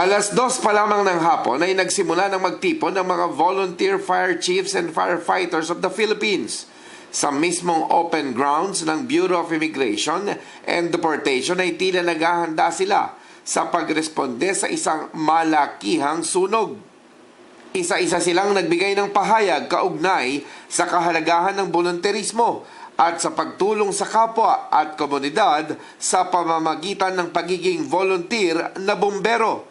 Alas dos pa lamang ng hapon ay nagsimula ng magtipon ng mga volunteer fire chiefs and firefighters of the Philippines. Sa mismong open grounds ng Bureau of Immigration and Deportation ay tila naghahanda sila sa pagresponde sa isang malakihang sunog. Isa-isa silang nagbigay ng pahayag kaugnay sa kahalagahan ng volunteerismo at sa pagtulong sa kapwa at komunidad sa pamamagitan ng pagiging volunteer na bombero.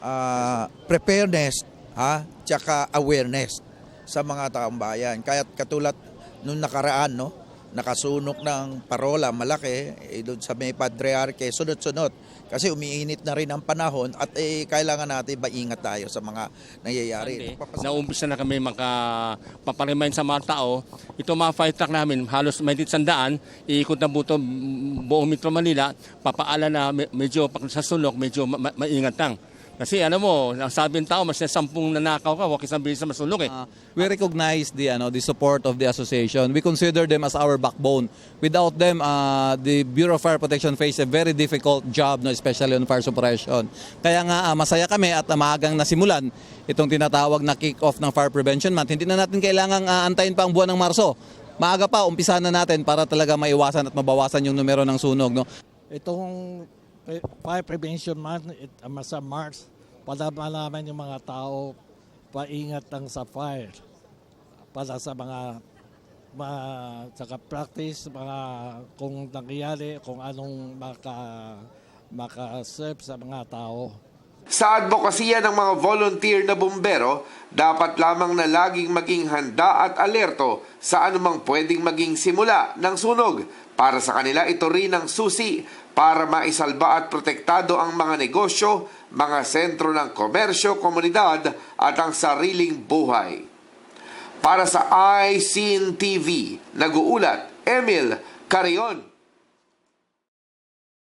Ah, preparedness ha, tsaka awareness sa mga taong bayan. Kaya katulad nung nakaraan, no, nakasunok ng parola malaki eh, doon sa may patriarke, sunod-sunod. Kasi umiinit na rin ang panahon at eh, kailangan natin maingat tayo sa mga nangyayari. Naumpisa na kami maka paparimain sa mga tao. Ito mga fire truck namin, halos may sandaan, iikot na buto buong Metro Manila, papaala na me- medyo pag sa sulok, medyo ma- maingat lang. Kasi ano mo, sabi ng tao, mas na sampung nanakaw ka, huwag isang bilis na masulok eh. Uh, we recognize the ano the support of the association. We consider them as our backbone. Without them, uh, the Bureau of Fire Protection face a very difficult job, no, especially on fire suppression. Kaya nga ah, masaya kami at uh, maagang nasimulan itong tinatawag na kick-off ng Fire Prevention Month. Hindi na natin kailangang ah, antayin pa ang buwan ng Marso. Maaga pa, umpisa na natin para talaga maiwasan at mabawasan yung numero ng sunog. No? Itong pre- Fire Prevention Month, it, sa March, para malaman yung mga tao paingat lang sa fire. Para sa mga mga saka practice, mga kung nangyayari, kung anong maka maka-serve sa mga tao. Sa advokasya ng mga volunteer na bumbero, dapat lamang na laging maging handa at alerto sa anumang pwedeng maging simula ng sunog. Para sa kanila, ito rin ang susi para maisalba at protektado ang mga negosyo, mga sentro ng komersyo, komunidad at ang sariling buhay. Para sa iSeen TV, nag-uulat Emil Carion.